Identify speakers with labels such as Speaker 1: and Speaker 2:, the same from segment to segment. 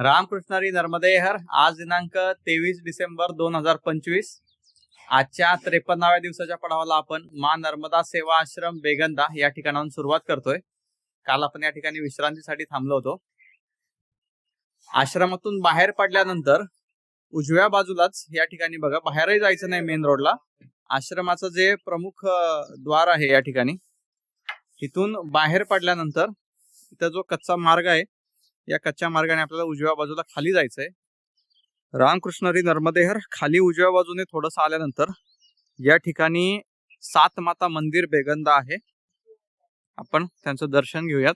Speaker 1: रामकृष्णारी नर्मदेहर आज दिनांक तेवीस डिसेंबर दोन हजार पंचवीस. आजच्या त्रेपन्नाव्या दिवसाच्या पडावाला आपण मा नर्मदा सेवा आश्रम बेगंदा या ठिकाणाहून सुरुवात करतोय. काल आपण या ठिकाणी विश्रांतीसाठी थांबलो होतो. आश्रमातून बाहेर पडल्यानंतर उजव्या बाजूलाच या ठिकाणी बघा बाहेरही जायचं नाही मेन रोडला आश्रमाचं जे प्रमुख द्वार आहे या ठिकाणी तिथून बाहेर पडल्यानंतर इथं जो कच्चा मार्ग आहे या कच्च्या मार्गाने आपल्याला उजव्या बाजूला खाली जायचंय. रामकृष्णरी नर्मदेहर खाली उजव्या बाजूने थोडस आल्यानंतर या ठिकाणी सात माता मंदिर बेगंदा आहे. आपण त्यांचं दर्शन घेऊयात.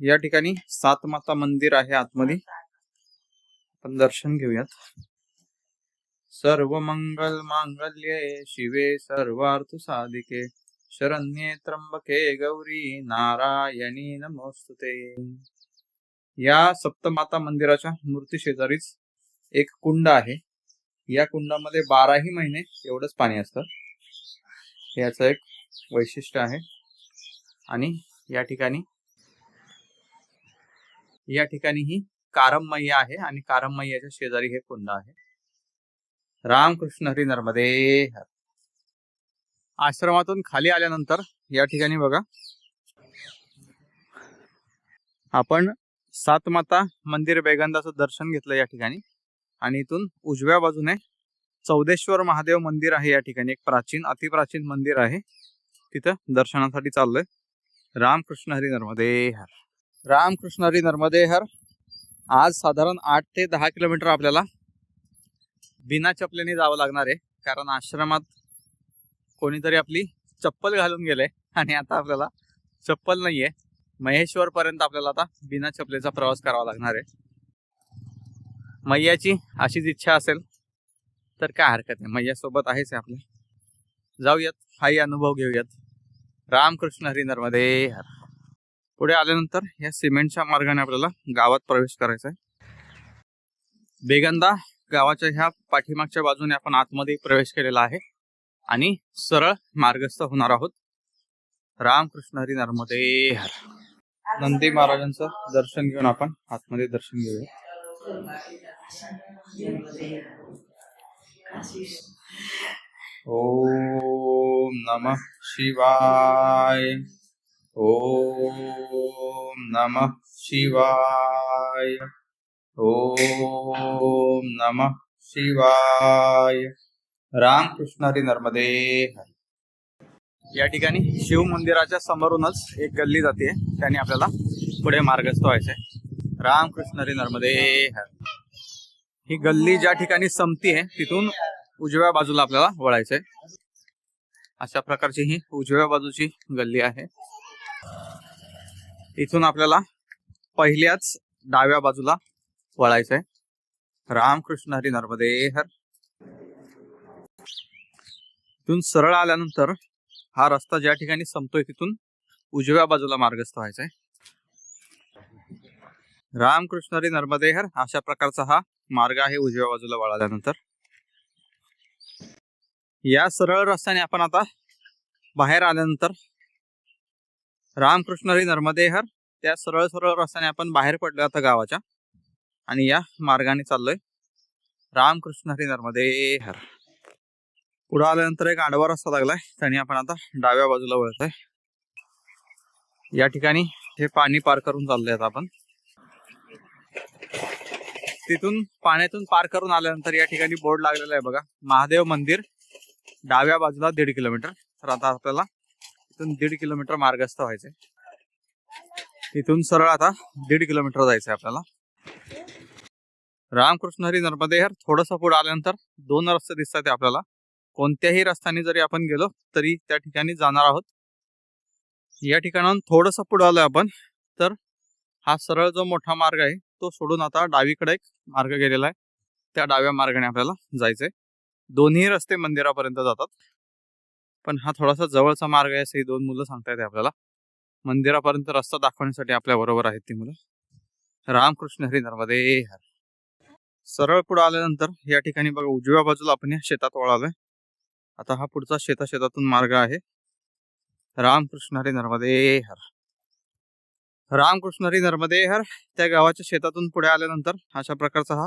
Speaker 1: या ठिकाणी सात माता मंदिर आहे आतमध्ये. आपण दर्शन घेऊयात. सर्व मंगल मांगल्ये शिवे सर्वार्थ साधिके. शरण्ये त्र्यंबके गौरी नारायणी नमोस्तुते या सप्तमाता मंदिराच्या मूर्ती शेजारीच एक कुंड आहे. या कुंडामध्ये बाराही महिने एवढंच पाणी असतं. याचं एक वैशिष्ट्य आहे. आणि या ठिकाणी या ठिकाणी ही कारममय्या आहे आणि कारममय्याच्या शेजारी हे कुंड आहे. रामकृष्ण हरी नर्मदे हर. आश्रमातून खाली आल्यानंतर या ठिकाणी बघा. आपण सात माता मंदिर बेगंदाचं दर्शन घेतलं या ठिकाणी. आणि इथून उजव्या बाजूने चौदेश्वर महादेव मंदिर आहे या ठिकाणी. एक प्राचीन अतिप्राचीन मंदिर आहे. तिथं दर्शनासाठी चाललोय. रामकृष्ण हरी नर्मदे हर रामकृष्ण हरी नर्मदे हर आज साधारण आठ ते दहा किलोमीटर आपल्याला बिना चपलेने जावं लागणार आहे. कारण आश्रमात कोणीतरी आपली चप्पल घालून गेले आणि आता आपल्याला चप्पल नाहीये. महेश्वर पर्यंत आपल्याला आता बिना चपलेचा प्रवास करावा लागणार आहे. मैयाची अशीच इच्छा असेल तर काय हरकत नाही. मैया सोबत आहेच आहे आपल्या जाऊयात हाही अनुभव घेऊयात. रामकृष्ण हरी नर्मदे हर पुढे आल्यानंतर या सिमेंटच्या मार्गाने आपल्याला गावात प्रवेश करायचा आहे बेगंदा गावाच्या ह्या पाठीमागच्या बाजूने आपण आतमध्ये प्रवेश केलेला आहे. आणि सरळ मार्गस्थ होणार आहोत. रामकृष्ण हरी नर्मदे हर नंदी महाराजांचं दर्शन घेऊन आपण आतमध्ये दर्शन घेऊया. ओम नमः शिवाय. ओम नमः शिवाय. ओम नमः शिवाय. रामकृष्ण हरी नर्मदे या ठिकाणी शिव मंदिराच्या समोरूनच एक गल्ली जाते. त्याने आपल्याला पुढे मार्गस्थ व्हायचंय. रामकृष्ण हरी नर्मदे ही गल्ली ज्या ठिकाणी संपती आहे तिथून उजव्या बाजूला आपल्याला वळायचंय. अशा प्रकारची ही उजव्या बाजूची गल्ली आहे. इथून आपल्याला पहिल्याच डाव्या बाजूला वळायचंय. रामकृष्ण हरी नर्मदे हर तिथून सरळ आल्यानंतर हा रस्ता ज्या ठिकाणी संपतोय तिथून उजव्या बाजूला मार्गस्थ व्हायचा आहे. रामकृष्णरी नर्मदेहर अशा प्रकारचा हा मार्ग आहे उजव्या बाजूला वळाल्यानंतर. या सरळ रस्त्याने आपण आता बाहेर आल्यानंतर रामकृष्णरी नर्मदेहर त्या सरळ सरळ रस्त्याने आपण बाहेर पडलो आता गावाच्या. आणि या मार्गाने चाललोय रामकृष्ण हरी नर्मदे हर पुढे आल्यानंतर एक आडवा रस्ता लागलाय. त्याने आपण आता डाव्या बाजूला वळतोय. या ठिकाणी हे पाणी पार करून चाललोय आता आपण. तिथून पाण्यातून पार करून आल्यानंतर या ठिकाणी बोर्ड लागलेला आहे बघा. महादेव मंदिर डाव्या बाजूला दीड किलोमीटर. तर आता आपल्याला इथून दीड किलोमीटर मार्गस्थ व्हायचंय. इथून सरळ आता दीड किलोमीटर जायचंय आपल्याला. रामकृष्ण हरी नर्मदे हर थोडस पुढे आल्यानंतर दोन रस्ते दिसतात आपल्याला. कोणत्याही रस्त्याने जरी आपण गेलो तरी त्या ठिकाणी जाणार आहोत. या ठिकाणाहून थोडंसं पुढं आलोय आपण. तर हा सरळ जो मोठा मार्ग आहे तो सोडून आता डावीकडे एक मार्ग गेलेला आहे. त्या डाव्या मार्गाने आपल्याला जायचंय. दोन्ही रस्ते मंदिरापर्यंत जातात. पण हा थोडासा जवळचा मार्ग आहे असं ही दोन मुलं सांगता येते आपल्याला. मंदिरापर्यंत रस्ता दाखवण्यासाठी आपल्या बरोबर आहेत ती मुलं. रामकृष्ण हरी नर्मदे हर. सरळ पुढे आल्यानंतर या ठिकाणी बघा उजव्या बाजूला आपण या शेतात वळालोय. आता हा पुढचा शेता शेतातून मार्ग आहे. रामकृष्ण हरी नर्मदे हर. रामकृष्ण हरी नर्मदे हर. त्या गावाच्या शेतातून पुढे आल्यानंतर अशा प्रकारचा हा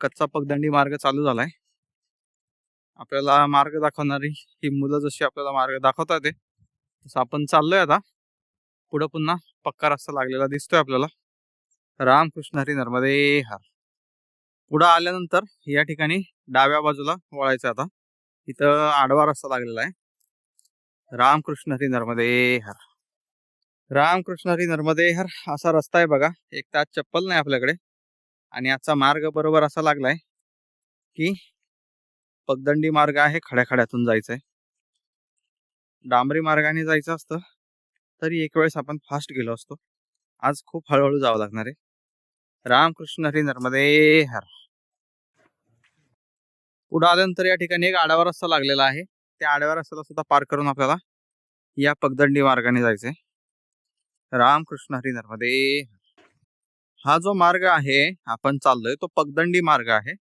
Speaker 1: कच्चा पगदंडी मार्ग चालू झालाय. आपल्याला मार्ग दाखवणारी ही मुलं जशी आपल्याला मार्ग दाखवतात येते तसं आपण चाललोय आता. पुढं पुन्हा पक्का रस्ता लागलेला दिसतोय आपल्याला. रामकृष्ण हरी नर्मदे हर. पुढं आल्यानंतर या ठिकाणी डाव्या बाजूला वळायचं आता. इथं आडवा रस्ता लागलेला आहे. रामकृष्ण हरी नर्मदे हर. रामकृष्ण हरी नर्मदे हर असा रस्ता आहे बघा. एक तर आज चप्पल नाही आपल्याकडे. आणि आजचा मार्ग बरोबर असा लागलाय की पगदंडी मार्ग आहे खड्याखड्यातून जायचंय. डांबरी मार्गाने जायचं असतं तरी एक वेळेस आपण फास्ट गेलो असतो. आज खूप हळूहळू जावं लागणार आहे. रामकृष्ण हरी नर्मदे हर. पुढे आल्यानंतर या ठिकाणी एक आडवा रस्ता लागलेला आहे. त्या आडव्या रस्त्याला सुद्धा पार करून आपल्याला या पगदंडी मार्गाने जायचंय. रामकृष्ण हरी नर्मदे हा जो मार्ग आहे आपण चाललोय तो पगदंडी मार्ग आहे.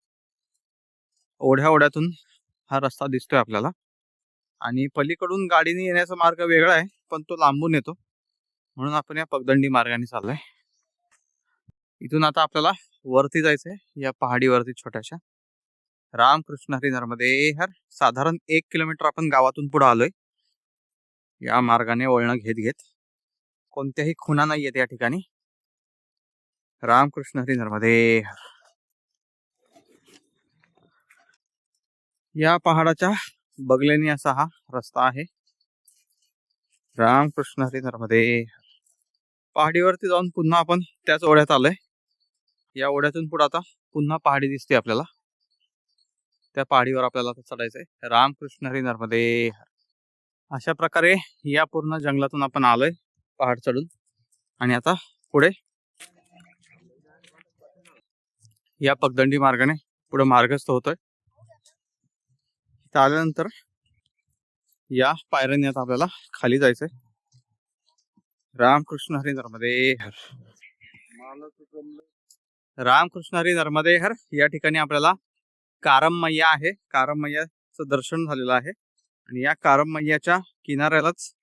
Speaker 1: ओढ्या ओढ्यातून हा रस्ता दिसतोय आपल्याला. आणि पलीकडून गाडीने येण्याचा मार्ग वेगळा आहे पण तो लांबून येतो. म्हणून आपण या पगदंडी मार्गाने चाललोय. इथून आता आपल्याला वरती जायचंय या पहाडीवरती छोट्याशा. रामकृष्ण हरी नर्मदे हर साधारण एक किलोमीटर आपण गावातून पुढे आलोय. या मार्गाने वळणं घेत घेत कोणत्याही खुणा नाही आहेत या ठिकाणी. रामकृष्ण हरी नर्मदे हर. या पहाडाच्या बगलेने असा हा रस्ता आहे. रामकृष्ण हरी. नर्मदे पहाडीवरती जाऊन पुन्हा आपण त्याच ओढ्यात आलोय. या ओढ्यातून पुढे आता पुन्हा पहाडी दिसते आपल्याला. त्या पहाडीवर आपल्याला चढायचं चढायचंय. रामकृष्ण हरी नर्मदे हर. अशा प्रकारे या पूर्ण जंगलातून आपण आलोय पहाड चढून. आणि आता पुढे या पगदंडी मार्गाने पुढे मार्गस्थ होतोय. आल्यानंतर या पायऱ्यांनी आता आपल्याला खाली जायचंय. रामकृष्ण हरी नर्मदे हर. रामकृष्ण हरी नर्मदे हर. या ठिकाणी आपल्याला मैया आहे. कारम मैयाचं दर्शन झालेलं आहे. आणि या कारम मैयाच्या किनाऱ्यालाच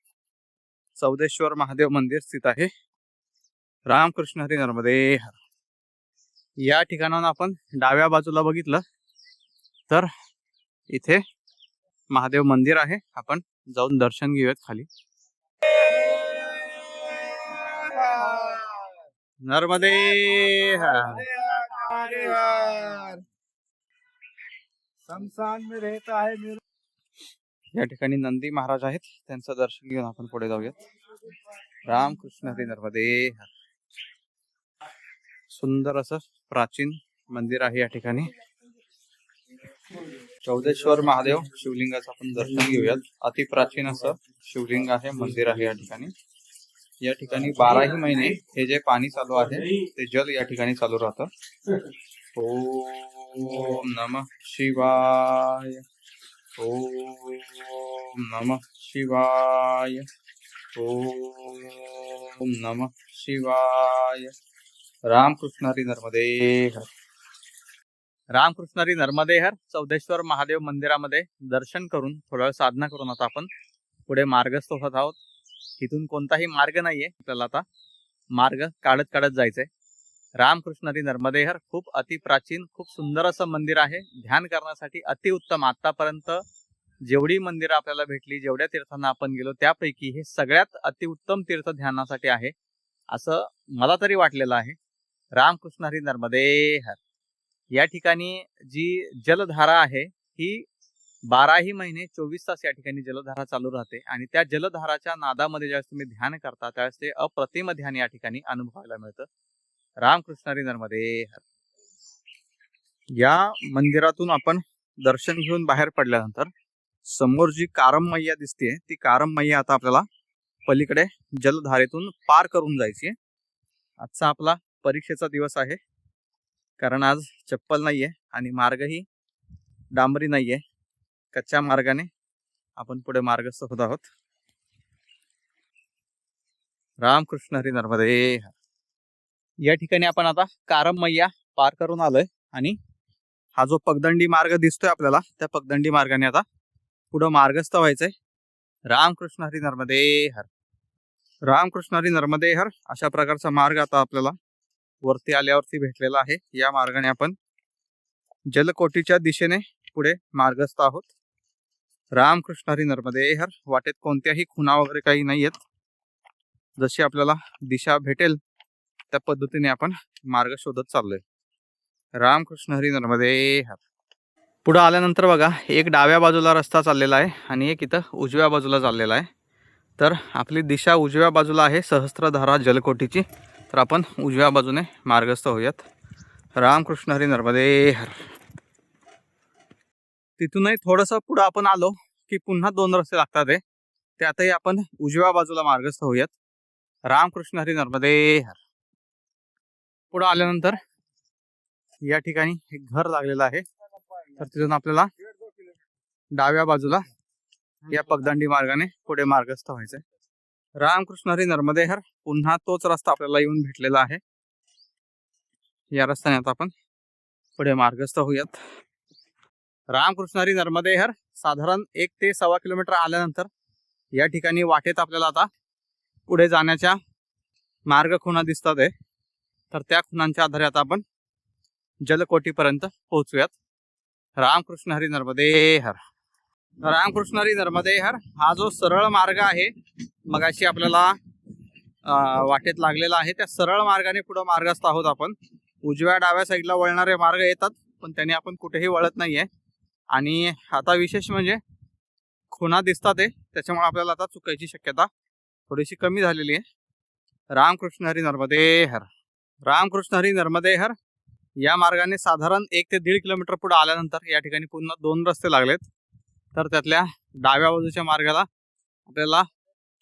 Speaker 1: चौदेश्वर महादेव मंदिर स्थित आहे. रामकृष्ण हरी नर्मदे हर. या ठिकाणाहून आपण डाव्या बाजूला बघितलं तर इथे महादेव मंदिर आहे. आपण जाऊन दर्शन घेऊयात खाली. नर्मदे हर.
Speaker 2: संसान में रहता है मेरा।
Speaker 1: या ठिकाणी नंदी महाराज आहेत त्यांचं दर्शन घेऊन आपण पुढे जाऊयात. रामकृष्ण हरी. नर्मदे सुंदर असं प्राचीन मंदिर आहे या ठिकाणी. चौदेश्वर महादेव शिवलिंगाचं आपण दर्शन घेऊयात. अति प्राचीन असं शिवलिंग आहे मंदिर आहे या ठिकाणी. या ठिकाणी बाराही महिने हे जे पाणी चालू आहे ते जल या ठिकाणी चालू राहतं. हो. ओम नम शिवाय ओम नम शिवाय ओम नम शिवाय रामकृष्ण हरी नर्मदे रामकृष्ण हरी नर्मदे हर चौदेश्वर महादेव मंदिरामध्ये दर्शन करून थोडा वेळ साधना करून आता आपण पुढे मार्गस्थ होत आहोत. इथून कोणताही मार्ग नाहीये आपल्याला आता. मार्ग काढत काढत जायचंय. रामकृष्ण हरी नर्मदे हर खूप अतिप्राचीन खूप सुंदर असं मंदिर आहे. ध्यान करण्यासाठी अतिउत्तम आतापर्यंत जेवढी मंदिरं आपल्याला भेटली जेवढ्या तीर्थांना आपण गेलो त्यापैकी हे सगळ्यात अतिउत्तम तीर्थ ध्यानासाठी आहे असं मला तरी वाटलेलं आहे. रामकृष्ण हरी नर्मदे हर या ठिकाणी जी जलधारा आहे ही बाराही महिने चोवीस तास या ठिकाणी जलधारा चालू राहते आणि त्या जलधाराच्या नादामध्ये ज्यावेळेस तुम्ही ध्यान करता त्यावेळेस ते अप्रतिम ध्यान या ठिकाणी अनुभवायला मिळतं. रामकृष्ण हरी नर्मदे या मंदिरातून आपण दर्शन घेऊन बाहेर पडल्यानंतर समोर जी कारम मैया दिसते ती कारम मैया आता आपल्याला पलीकडे जलधारेतून पार करून जायची आजचा आपला परीक्षेचा दिवस आहे. कारण आज चप्पल नाहीये आणि मार्गही डांबरी नाहीये. कच्च्या मार्गाने आपण पुढे मार्गस्थ होत आहोत. रामकृष्ण हरी नर्मदे हर. या ठिकाणी आपण आता कारम मैया पार करून आलोय आणि हा जो पगदंडी मार्ग दिसतोय आपल्याला त्या पगदंडी मार्गाने आता पुढं मार्गस्थ व्हायचंय. रामकृष्ण हरी नर्मदे हर. रामकृष्ण हरी नर्मदे हर अशा प्रकारचा मार्ग आता आपल्याला वरती आल्यावरती भेटलेला आहे. या मार्गाने आपण जलकोटीच्या दिशेने पुढे मार्गस्थ आहोत. रामकृष्ण हरी नर्मदे हर. वाटेत कोणत्याही खुणा वगैरे काही नाही आहेत जशी आपल्याला दिशा भेटेल त्या पद्धतीने आपण मार्ग शोधत चाललोय. रामकृष्ण हरी नर्मदे हर पुढं आल्यानंतर बघा एक डाव्या बाजूला रस्ता चाललेला आहे आणि एक इथं उजव्या बाजूला चाललेला आहे. तर आपली दिशा उजव्या बाजूला आहे सहस्त्रधारा जलकोटीची तर आपण उजव्या बाजूने मार्गस्थ होऊयात. रामकृष्ण हरी नर्मदे हर तिथूनही थोडंसं पुढं आपण आलो की पुन्हा दोन रस्ते लागतात आहे त्यातही आपण उजव्या बाजूला मार्गस्थ होऊयात. रामकृष्ण हरी नर्मदे हर पुढे आल्यानंतर या ठिकाणी एक घर लागलेलं आहे. तर तिथून आपल्याला डाव्या बाजूला या पगदंडी मार्गाने पुढे मार्गस्थ व्हायचंय. रामकृष्ण हरी नर्मदेहर पुन्हा तोच रस्ता आपल्याला येऊन भेटलेला आहे. या रस्त्याने आता आपण पुढे मार्गस्थ होऊयात. रामकृष्ण हरी नर्मदेहर साधारण एक ते सव्वा किलोमीटर आल्यानंतर या ठिकाणी वाटेत आपल्याला आता पुढे जाण्याच्या मार्ग खुणा दिसतात आहे तर त्या खुणांच्या आधारे आता आपण जलकोटीपर्यंत पोहोचूयात. रामकृष्ण हरी. नर्मदे हर रामकृष्ण हरी नर्मदे हर हा जो सरळ मार्ग आहे मगाशी आपल्याला वाटेत लागलेला आहे त्या सरळ मार्गाने पुढे मार्गस्थ आहोत आपण. उजव्या डाव्या साईडला वळणारे मार्ग येतात पण त्याने आपण कुठेही वळत नाहीये. आणि आता विशेष म्हणजे खुणा दिसतात आहे त्याच्यामुळे आपल्याला आता चुकायची शक्यता थोडीशी कमी झालेली आहे. रामकृष्ण हरी नर्मदे हर. रामकृष्ण हरी नर्मदे हर या मार्गाने साधारण एक ते दीड किलोमीटर पुढे आल्यानंतर या ठिकाणी पुन्हा दोन रस्ते लागलेत. तर त्यातल्या डाव्या बाजूच्या मार्गाला आपल्याला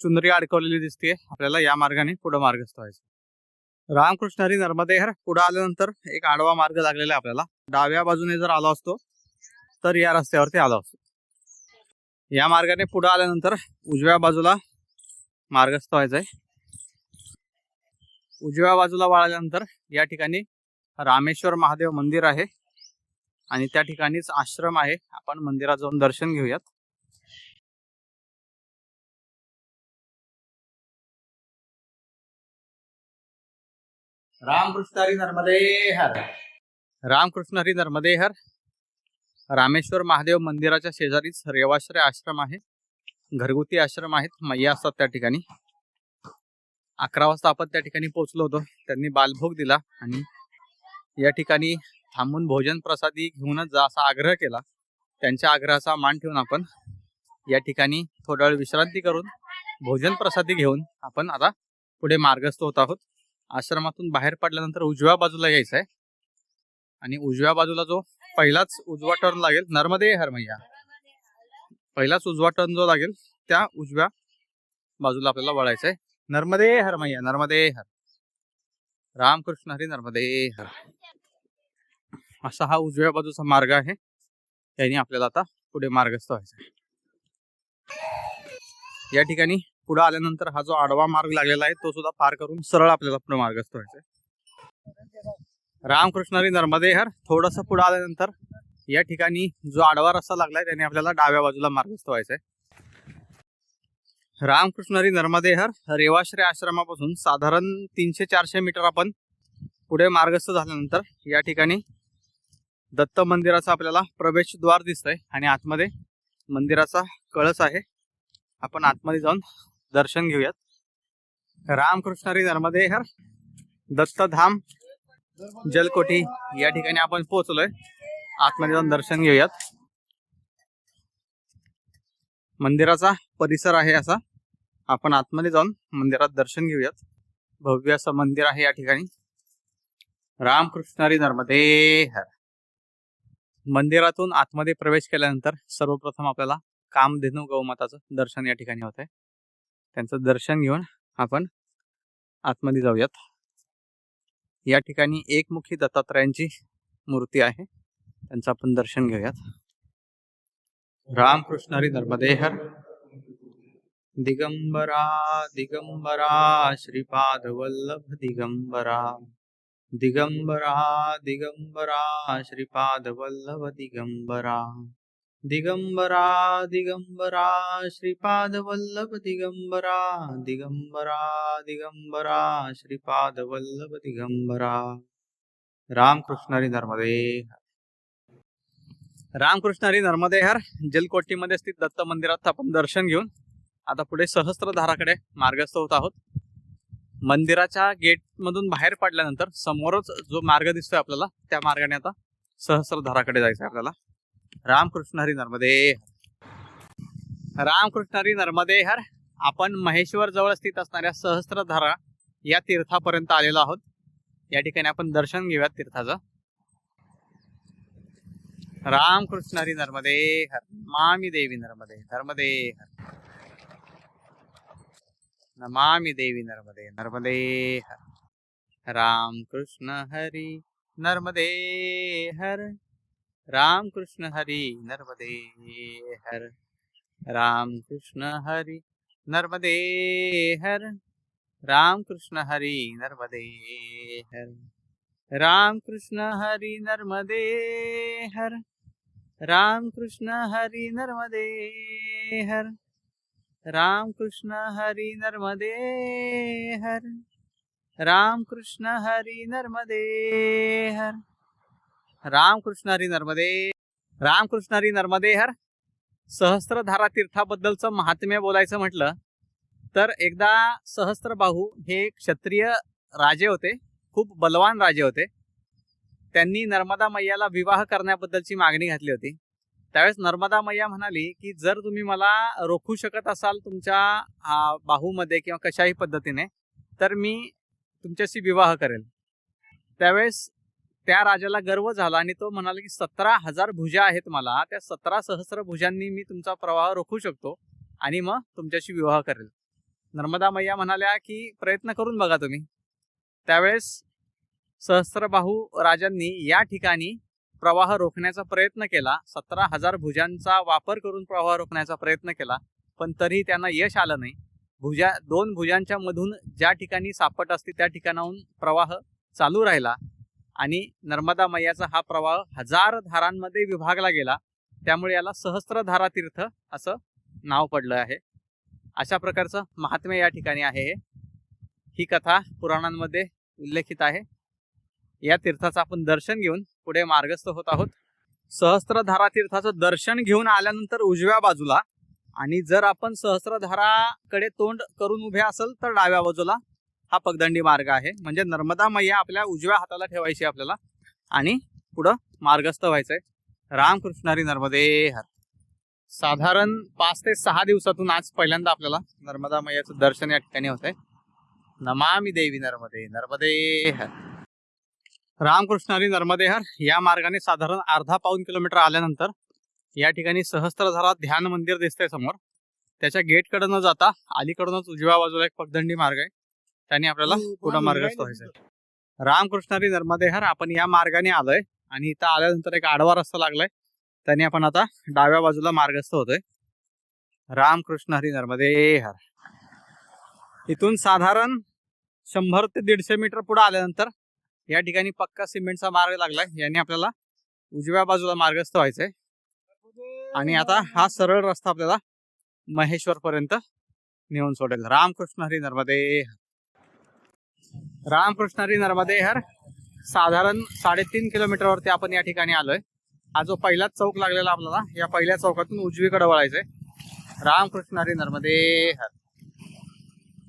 Speaker 1: चुनरी अडकवलेली दिसते आपल्याला या मार्गाने पुढे मार्गस्थ व्हायचं. रामकृष्ण हरी नर्मदेहर पुढे आल्यानंतर एक आडवा मार्ग लागलेला आहे आपल्याला. डाव्या बाजूने जर आलो असतो तर या रस्त्यावरती आलो असतो. या मार्गाने पुढे आल्यानंतर उजव्या बाजूला मार्गस्थ व्हायचंय. उजव्या बाजूला वळाल्यानंतर या ठिकाणी रामेश्वर महादेव मंदिर आहे. आणि त्या ठिकाणीच आश्रम आहे. आपण मंदिरात जाऊन दर्शन घेऊयात. रामकृष्ण हरी नर्मदे हर रामकृष्ण हरी नर्मदे हर रामेश्वर महादेव मंदिराच्या शेजारीच रेवाश्रय आश्रम आहे. घरगुती आश्रम आहेत. मैया असतात त्या ठिकाणी. अकरा वाजता आपण त्या ठिकाणी पोहोचलो होतो. त्यांनी बालभोग दिला आणि या ठिकाणी थांबून भोजन प्रसादी घेऊनच जा असा आग्रह केला. त्यांच्या आग्रहाचा मान ठेवून आपण या ठिकाणी थोडा वेळ विश्रांती करून भोजन प्रसादी घेऊन आपण आता पुढे मार्गस्थ होत आहोत. आश्रमातून बाहेर पडल्यानंतर उजव्या बाजूला यायचं आहे आणि उजव्या बाजूला जो पहिलाच उजवा टर्न लागेल नर्मदे हरमय्या पहिलाच उजवा टर्न जो लागेल त्या उजव्या बाजूला आपल्याला वळायचं आहे नर्मदे हरमय्या नर्मदे हर। रामकृष्ण हरी नर्मदे हर। असा हा उजव्या बाजूचा मार्ग आहे. त्याने आपल्याला आता पुढे मार्गस्थ व्हायचा आहे या ठिकाणी पुढे आल्यानंतर हा जो आडवा मार्ग लागलेला आहे तो सुद्धा पार करून सरळ आपल्याला पुढे मार्गस्थ व्हायचा आहे रामकृष्ण हरी नर्मदे हर थोडस पुढे आल्यानंतर या ठिकाणी जो आडवा रस्ता लागलाय त्याने आपल्याला डाव्या बाजूला मार्गस्थ व्हायचा आहे रामकृष्णरी नर्मदेहर नर्मदे हर रेवाश्रय आश्रमापासून साधारण तीनशे चारशे मीटर आपण पुढे मार्गस्थ झाल्यानंतर या ठिकाणी दत्त मंदिराचा आपल्याला प्रवेशद्वार दिसतंय आणि आतमध्ये मंदिराचा कळस आहे. आपण आतमध्ये जाऊन दर्शन घेऊयात. रामकृष्णरी नर्मदेहर हर दत्तधाम जलकोटी या ठिकाणी आपण पोहोचलोय. आतमध्ये जाऊन दर्शन घेऊयात. मंदिराचा परिसर आहे असा. आपण आतमध्ये जाऊन मंदिरात दर्शन घेऊयात. भव्य असं मंदिर आहे या ठिकाणी. रामकृष्णारी नर्मदे हर. मंदिरातून आतमध्ये प्रवेश केल्यानंतर सर्वप्रथम आपल्याला कामधेनू गौमाताचं दर्शन या ठिकाणी होत आहे त्यांचं दर्शन घेऊन आपण आतमध्ये जाऊयात. या ठिकाणी एकमुखी दत्तात्रयांची मूर्ती आहे. त्यांचं आपण दर्शन घेऊयात. रामकृष्णरी नर्मदेहर दिगंबरा दिगंबरा श्रीपादवल्लभ दिगंबरा। दिगंबरा दिगंबरा श्रीपादवल्लभ दिगंबरा। दिगंबरा दिगंबरा श्रीपादवल्लभ दिगंबरा। दिगंबरा दिगंबरा श्रीपादवल्लभ दिगंबरा। रामकृष्णरी नर्मदेहर रामकृष्ण हरी नर्मदे हर जलकोटीमध्ये स्थित दत्त मंदिरात आपण दर्शन घेऊन आता पुढे सहस्त्रधाराकडे मार्गस्थ होत आहोत. मंदिराच्या गेट मधून बाहेर पडल्यानंतर समोरच जो मार्ग दिसतोय आपल्याला त्या मार्गाने आता सहस्त्रधाराकडे जायचं आहे आपल्याला. रामकृष्ण हरी. नर्मदे रामकृष्ण हरी नर्मदे हर आपण महेश्वर जवळ स्थित असणाऱ्या सहस्त्रधारा या तीर्थापर्यंत आलेलो आहोत. या ठिकाणी आपण दर्शन घेऊयात तीर्थाचं. रामकृष्ण हरी नर्मदे हर मामी देवी नर्मदे नर्मदे हर। नमामि देवी नर्मदे नर्मदे हर। राम कृष्ण हरी नर्मदे हर राम कृष्ण हरी नर्मदे हर। राम हरी नर्मदे हर राम हरी नर्मदे हर। राम हरी नर्मदे हर। राम कृष्ण हरी नर्मदे हर राम कृष्ण हरी नर्मदे हर राम कृष्ण हरी नर्मदे हर राम कृष्ण हरी नर्मदे राम कृष्ण हरी नर्मदे हर सहस्त्रधारा तीर्थाबद्दलचं महात्म्य बोलायचं म्हटलं तर एकदा सहस्त्रबाहू हे क्षत्रिय राजे होते खूप बलवान राजे होते. त्यांनी नर्मदा मैयाला विवाह करण्याबद्दलची मागणी घातली होती. त्यावेळेस नर्मदा मैया म्हणाली की जर तुम्ही मला रोखू शकत असाल तुमच्या बाहूमध्ये किंवा कशाही पद्धतीने तर मी तुमच्याशी विवाह करेल. त्यावेळेस त्या राजाला गर्व झाला आणि तो म्हणाला की सतरा हजार भुजा आहेत मला त्या सतरा सहस्र भुजांनी मी तुमचा प्रवाह रोखू शकतो आणि मग तुमच्याशी विवाह करेल. नर्मदा मैया म्हणाल्या की प्रयत्न करून बघा तुम्ही. त्यावेळेस सहस्त्रबाहू राजांनी या ठिकाणी प्रवाह रोखण्याचा प्रयत्न केला. सतरा हजार भुजांचा वापर करून प्रवाह रोखण्याचा प्रयत्न केला पण तरीही त्यांना यश आलं नाही. भुजा दोन भुजांच्या मधून ज्या ठिकाणी सापट असते त्या ठिकाणाहून प्रवाह चालू राहिला आणि नर्मदा मैयाचा हा प्रवाह हजार धारांमध्ये विभागला गेला. त्यामुळे याला सहस्त्रधारा तीर्थ असं नाव पडलं आहे. अशा प्रकारचं महात्म्य या ठिकाणी आहे ही कथा पुराणांमध्ये उल्लेखित आहे. या तीर्थाचं आपण दर्शन घेऊन पुढे मार्गस्थ होत आहोत. सहस्त्रधारा तीर्थाचं दर्शन घेऊन आल्यानंतर उजव्या बाजूला आणि जर आपण सहस्त्रधाराकडे तोंड करून उभे असेल तर डाव्या बाजूला हा पगदंडी मार्ग आहे. म्हणजे नर्मदा मैया आपल्या उजव्या हाताला ठेवायची आपल्याला आणि पुढं मार्गस्थ व्हायचंय. रामकृष्णारी नर्मदे हर. साधारण पाच ते सहा दिवसातून आज पहिल्यांदा आपल्याला नर्मदा मैयाचं दर्शन या ठिकाणी होत आहे नमामी देवी नर्मदे नर्मदे हर. रामकृष्ण हरी नर्मदे हर या मार्गाने साधारण अर्धा पाऊन किलोमीटर आल्यानंतर या ठिकाणी सहस्त्रधारा ध्यान मंदिर दिसतंय समोर. त्याच्या गेटकडे न जाता अलीकडूनच उजव्या बाजूला एक पगदंडी मार्ग आहे. त्याने आपल्याला पुढं मार्गस्थ व्हायचंय रामकृष्ण हरी नर्मदे हर आपण या मार्गाने आलोय आणि इथं आल्यानंतर एक आडवा रस्ता लागलाय. त्याने आपण आता डाव्या बाजूला मार्गस्थ होतोय. रामकृष्ण हरी नर्मदे हर इथून साधारण शंभर ते दीडशे मीटर पुढे आल्यानंतर या ठिकाणी पक्का सिमेंटचा मार्ग लागलाय याने आपल्याला उजव्या बाजूला मार्गस्थ व्हायचंय. आणि आता हा सरळ रस्ता आपल्याला महेश्वर पर्यंत नेऊन सोडेल. रामकृष्ण हरी नर्मदे रामकृष्ण हरी नर्मदे हर साधारण साडेतीन किलोमीटर वरती आपण या ठिकाणी आलोय. हा जो पहिलाच चौक लागलेला आपल्याला या पहिल्या चौकातून उजवीकडे वळायचंय. रामकृष्ण हरी नर्मदे हर.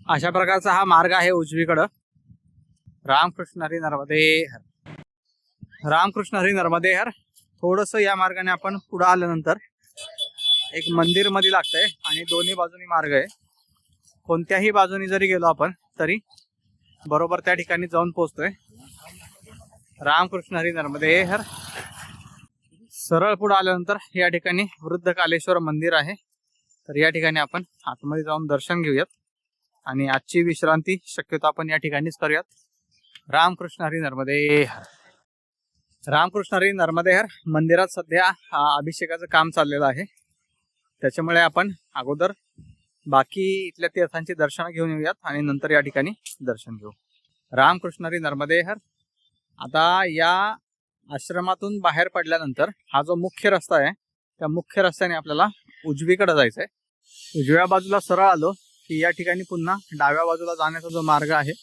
Speaker 1: अशा प्रकारचा हा मार्ग आहे उजवीकडं. रामकृष्ण हरी नर्मदे हर. रामकृष्ण हरी नर्मदे हर. थोडस या मार्गाने आपण पुढे आल्यानंतर एक मंदिरमध्ये लागतंय आणि दोन्ही बाजूनी मार्ग आहे. कोणत्याही बाजूनी जरी गेलो आपण तरी बरोबर त्या ठिकाणी जाऊन पोहोचतोय. रामकृष्ण हरी नर्मदे हर. सरळ पुढे आल्यानंतर या ठिकाणी वृद्ध कालेश्वर मंदिर आहे. तर या ठिकाणी आपण आतमध्ये जाऊन दर्शन घेऊयात. आणि आजची विश्रांती शक्यतो आपण या ठिकाणीच करूयात. रामकृष्ण हरी नर्मदे रामकृष्ण हरी नर्मदे हर मंदिरात सध्या अभिषेकाचं काम चाललेलं आहे. त्याच्यामुळे आपण अगोदर बाकी इथल्या तीर्थांची दर्शन घेऊन येऊयात आणि नंतर या ठिकाणी दर्शन घेऊ. रामकृष्ण हरी नर्मदेहर आता या आश्रमातून बाहेर पडल्यानंतर हा जो मुख्य रस्ता आहे त्या मुख्य रस्त्याने आपल्याला उजवीकडे जायचं आहे उजव्या बाजूला सरळ आलो की या ठिकाणी पुन्हा डाव्या बाजूला जाण्याचा जो मार्ग आहे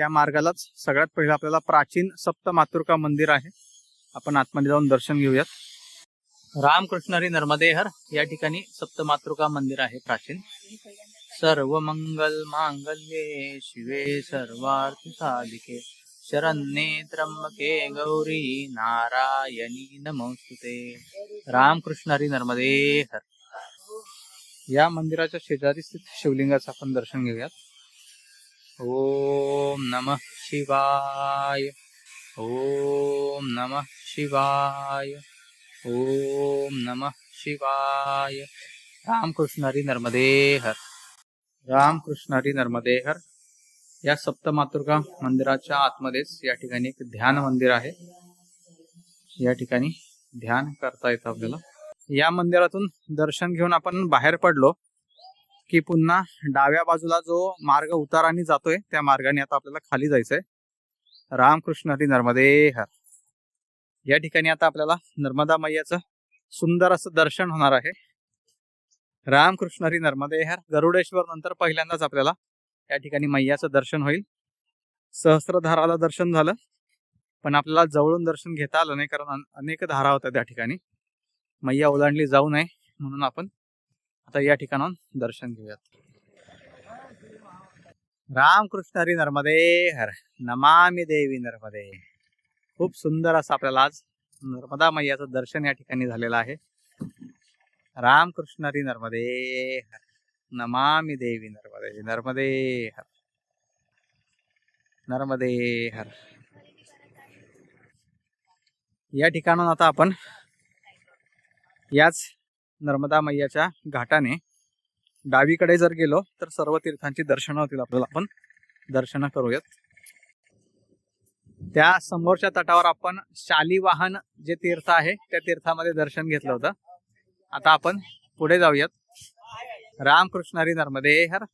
Speaker 1: त्या मार्गालाच सगळ्यात पहिलं आपल्याला प्राचीन सप्त मातृका मंदिर आहे. आपण आतमध्ये जाऊन दर्शन घेऊयात. रामकृष्णरी नर्मदेहर या ठिकाणी सप्त मातृका मंदिर आहे प्राचीन. सर्व मंगल मांगल्ये शिवे सर्वार्थ साधिके शरण्ये त्र्यंबके गौरी नारायणी नमोस्तुते. रामकृष्णरी नर्मदे हर या मंदिराच्या शेजारी स्थित शिवलिंगाचं आपण दर्शन घेऊयात. ओम नम शिवाय। ओम नम शिवाय। ओम नम शिवाय। रामकृष्णरी नर्मदे हर रामकृष्णरी नर्मदे हर या सप्तमातुर्गा मंदिराच्या आतमध्येच या ठिकाणी एक ध्यान मंदिर आहे. या ठिकाणी ध्यान करता येतं आपल्याला. या मंदिरातून दर्शन घेऊन आपण बाहेर पडलो. की पुन्हा डाव्या बाजूला जो मार्ग उताराने जातोय त्या मार्गाने आता आपल्याला खाली जायचंय. रामकृष्ण हरी नर्मदे हर. या ठिकाणी आता आपल्याला नर्मदा मैयाचं सुंदर असं दर्शन होणार आहे. रामकृष्ण हरी नर्मदे हर. गरुडेश्वर नंतर पहिल्यांदाच आपल्याला या ठिकाणी मैयाचं दर्शन होईल. सहस्त्रधाराला दर्शन झालं पण आपल्याला जवळून दर्शन घेता आलं नाही कारण अनेक धारा होत्या त्या ठिकाणी. मैया ओलांडली जाऊ नये म्हणून आपण आता या ठिकाणाहून दर्शन घेऊयात. रामकृष्ण हरी नर्मदे हर नमामि देवी नर्मदे. खूप सुंदर असं आपल्याला आज नर्मदा मैयाचं दर्शन या ठिकाणी झालेलं आहे. रामकृष्ण हरी नर्मदे हर नमामि देवी नर्मदे नर्मदे हर नर्मदे हर. या ठिकाणून आता आपण याच नर्मदा मैयाच्या घाटाने डावीकडे जर गेलो तर सर्व तीर्थांची दर्शनं होतील आपल्याला. आपण दर्शनं करूयात. त्या समोरच्या तटावर आपण शालिवाहन जे तीर्थ आहे त्या तीर्थामध्ये दर्शन घेतलं होतं. आता आपण पुढे जाऊयात. रामकृष्ण हरी नर्मदे हर.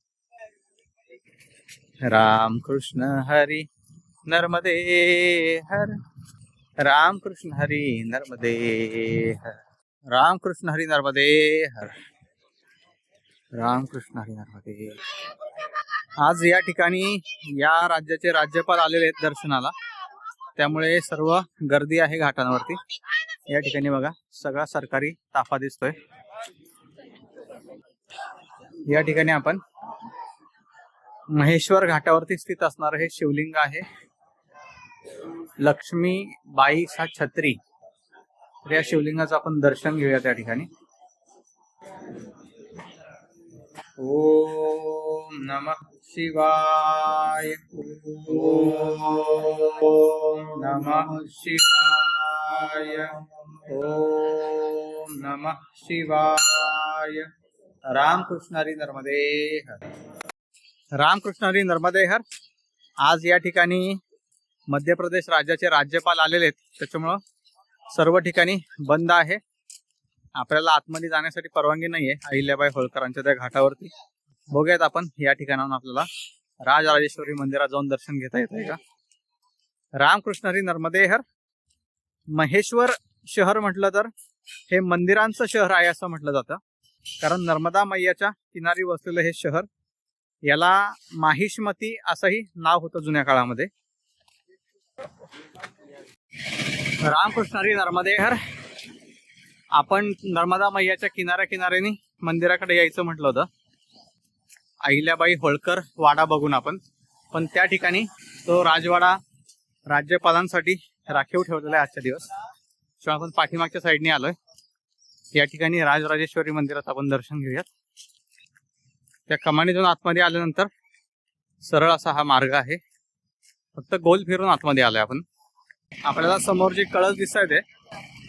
Speaker 1: रामकृष्ण हरी नर्मदे हर. रामकृष्ण हरी नर्मदे हर. रामकृष्ण हरी नर्मदे हर रामकृष्ण हरी नर्मदे आज या ठिकाणी या राज्याचे राज्यपाल आलेले आहेत दर्शनाला. त्यामुळे सर्व गर्दी आहे घाटांवरती. या ठिकाणी बघा सगळा सरकारी ताफा दिसतोय. या ठिकाणी आपण महेश्वर घाटावरती स्थित असणारं हे शिवलिंग आहे. लक्ष्मी बाई सा छत्री. तर या शिवलिंगाचं आपण दर्शन घेऊया त्या ठिकाणी. ओम नम शिवाय. ओम नम शिवाय. ओम नम शिवाय. रामकृष्णारी नर्मदे हर. रामकृष्णारी नर्मदे हर. आज या ठिकाणी मध्य प्रदेश राज्याचे राज्यपाल आलेले आहेत. त्याच्यामुळं सर्व ठिकाणी बंद आहे. आपल्याला आतमध्ये जाण्यासाठी परवानगी नाहीये. अहिल्याबाई होळकरांच्या त्या घाटावरती. बघूयात आपण या ठिकाणाहून आपल्याला राजराजेश्वरी मंदिरात जाऊन दर्शन घेता येत आहे का? रामकृष्ण हरी नर्मदेहर. महेश्वर शहर म्हटलं तर हे मंदिरांचं शहर आहे असं म्हटलं जातं. कारण नर्मदा मैयाच्या किनारी वसलेलं हे शहर याला माहिष्मती असंही नाव होतं जुन्या काळामध्ये. रामकृष्णारी नर्मदे नर्मदेहर आपण नर्मदा मैयाच्या किनाऱ्या किनाऱ्याने मंदिराकडे यायचं म्हटलं होतं. अहिल्याबाई होळकर वाडा बघून आपण. पण त्या ठिकाणी तो राजवाडा राज्यपालांसाठी राखीव ठेवलेला आहे आजचा दिवस. किंवा आपण पाठीमागच्या साईडने आलोय. या ठिकाणी राजराजेश्वरी मंदिरात आपण दर्शन घेऊयात. त्या कमानीतून आतमध्ये आल्यानंतर सरळ असा हा मार्ग आहे. फक्त गोल फिरून आतमध्ये आलोय आपण. आपल्याला समोर जे कळस दिसत आहे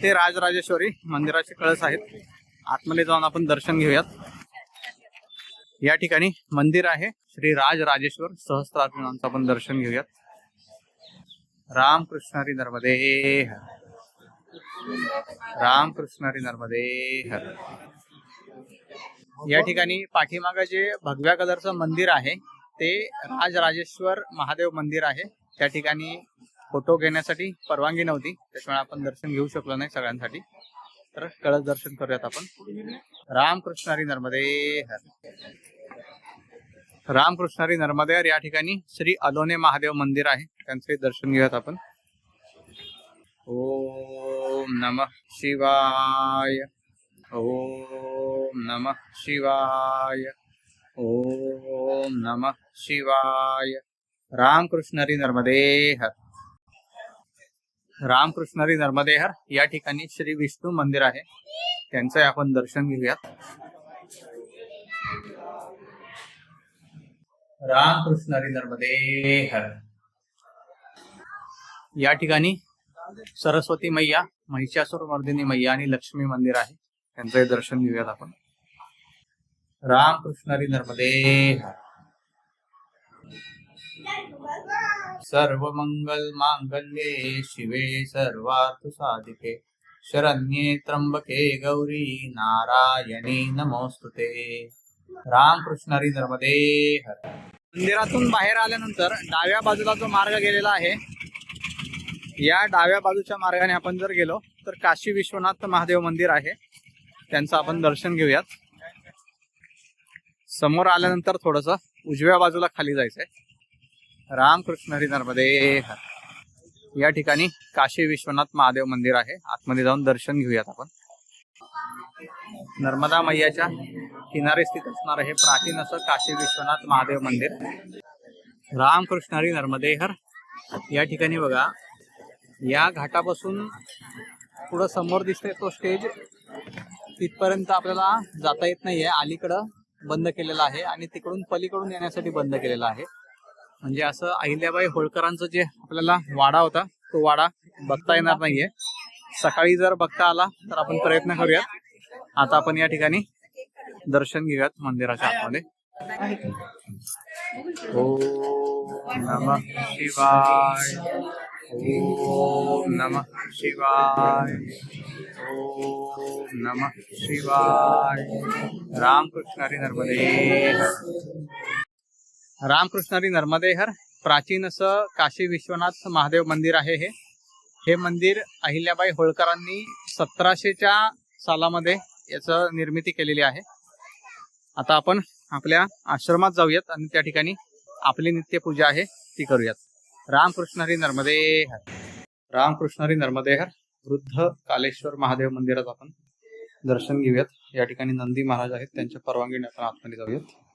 Speaker 1: ते राजराजेश्वरी मंदिराचे कळस आहेत. आतमध्ये जाऊन आपण दर्शन घेऊयात. या ठिकाणी मंदिर आहे. श्री राज राजेश्वर सहस्त्रार्जुनांचं आपण दर्शन घेऊयात. रामकृष्ण हरी नर्मदे हर. रामकृष्ण हरी नर्मदे हर. या ठिकाणी पाठीमागं जे भगव्या कलरचं मंदिर आहे ते राजराजेश्वर महादेव मंदिर आहे. त्या ठिकाणी फोटो घेण्यासाठी परवानगी नव्हती. त्याच्यामुळे आपण दर्शन घेऊ शकलो नाही सगळ्यांसाठी. तर कळस दर्शन करूयात आपण. रामकृष्ण हरी नर्मदे हर. रामकृष्ण हरी. नर्मदे या ठिकाणी श्री अलोने महादेव मंदिर आहे. त्यांचे दर्शन घेऊयात आपण. ओम नमः शिवाय. ओम नमः शिवाय. ओम नमः शिवाय. रामकृष्ण हरी नर्मदे हर. रामकृष्णरी नर्मदेहर नर्मदे हर या ठिकाणी श्री विष्णू मंदिर आहे. त्यांचं आपण दर्शन घेऊयात. रामकृष्णरी नर्मदेहर. नर्मदे हर या ठिकाणी सरस्वती मैया महिषासुर मर्दिनी मैया आणि लक्ष्मी मंदिर आहे. त्यांचंही दर्शन घेऊयात आपण. रामकृष्णरी नर्मदेहर. सर्व मंगल मांगल्ये शिवे सर्वार्थ साधिके। शरण्ये त्र्यंबके गौरी नारायणी नमोस्तुते रामकृष्ण हरी नर्मदे हर। मंदिरातून बाहेर आल्यानंतर डाव्या बाजूला जो मार्ग गेलेला आहे या डाव्या बाजूच्या मार्गाने आपण जर गेलो तर काशी विश्वनाथ महादेव मंदिर आहे. त्यांचं आपण दर्शन घेऊयात. समोर आल्यानंतर थोडस उजव्या बाजूला खाली जायचंय. रामकृष्ण हरिनर्मदे या ठिकाणी काशी विश्वनाथ महादेव मंदिर आहे. आतमध्ये जाऊन दर्शन घेऊयात आपण. नर्मदा मैयाच्या किनारे स्थित असणार हे प्राचीन असं काशी विश्वनाथ महादेव मंदिर. रामकृष्ण हरी नर्मदे हर. या ठिकाणी बघा या घाटापासून पुढं समोर दिसतंय तो स्टेज तिथपर्यंत आपल्याला जाता येत नाहीये. अलीकडं बंद केलेला आहे आणि तिकडून पलीकडून येण्यासाठी बंद केलेला आहे. म्हणजे असं अहिल्याबाई होळकरांचं जे आपल्याला वाडा होता तो वाडा बघता येणार नाहीये. सकाळी जर बघता आला तर आपण प्रयत्न करूयात. आता आपण या ठिकाणी दर्शन घेऊयात मंदिराच्या आतमध्ये. ओम नमः शिवाय. ओम नमः शिवाय. ओम नमः शिवाय. रामकृष्ण हरी नर्मदे रामकृष्ण हरी प्राचीन असं काशी विश्वनाथ महादेव मंदिर आहे हे. हे मंदिर अहिल्याबाई होळकरांनी सतराशेच्या सालामध्ये याचं निर्मिती केलेली आहे. आता आपण आपल्या आश्रमात जाऊयात आणि त्या ठिकाणी आपली नित्यपूजा आहे ती करूयात. रामकृष्ण हरी नर्मदे रामकृष्ण हरी नर्मदेहर वृद्ध कालेश्वर महादेव मंदिरात आपण दर्शन घेऊयात. या ठिकाणी नंदी महाराज आहेत त्यांच्या परवानगीने आपण आतमध्ये जाऊयात.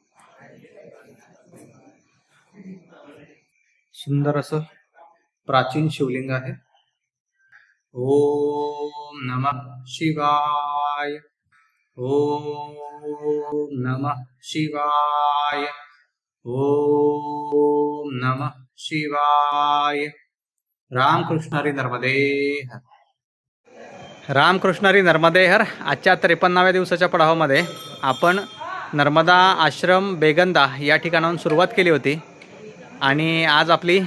Speaker 1: सुंदर असं प्राचीन शिवलिंग आहे. ओम नमः शिवाय. ओम नमः शिवाय. ओम नमः शिवाय. रामकृष्णारी हरी नर्मदे हर आजच्या त्रेपन्नाव्या दिवसाच्या पडावामध्ये आपण नर्मदा आश्रम बेगंदा या ठिकाणाहून सुरुवात केली होती. आणि आज आपली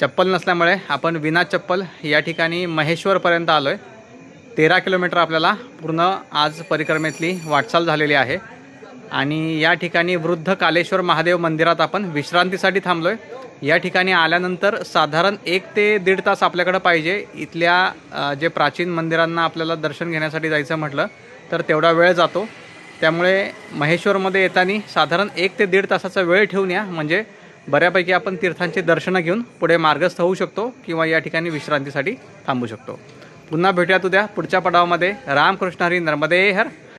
Speaker 1: चप्पल नसल्यामुळे आपण विना चप्पल या ठिकाणी महेश्वरपर्यंत आलो आहे तेरा किलोमीटर आपल्याला पूर्ण आज परिक्रमेतली वाटचाल झालेली आहे. आणि या ठिकाणी वृद्ध कालेश्वर महादेव मंदिरात आपण विश्रांतीसाठी थांबलो आहे या ठिकाणी आल्यानंतर साधारण एक ते दीड तास आपल्याकडं पाहिजे इथल्या जे प्राचीन मंदिरांना आपल्याला दर्शन घेण्यासाठी जायचं म्हटलं तर तेवढा वेळ जातो. त्यामुळे महेश्वरमध्ये येताना साधारण एक ते दीड तासाचा वेळ ठेवून या. म्हणजे बऱ्यापैकी आपण तीर्थांचे दर्शनं घेऊन पुढे मार्गस्थ होऊ शकतो किंवा या ठिकाणी विश्रांतीसाठी थांबू शकतो. पुन्हा भेटूयात उद्या पुढच्या पडावामध्ये. रामकृष्ण हरी नर्मदे हर.